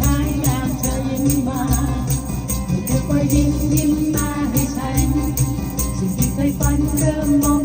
หายอากเธอยิ้มมาเธอก็ยิ้มยิ้มมาให้ฉันสิ่งที่เคยฝันเริ่มมอง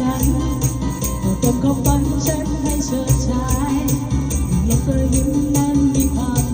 ฉันตัวเต็มขางฝันฉันให้เชิดชายลงเธอยิ้มนั้นมีความ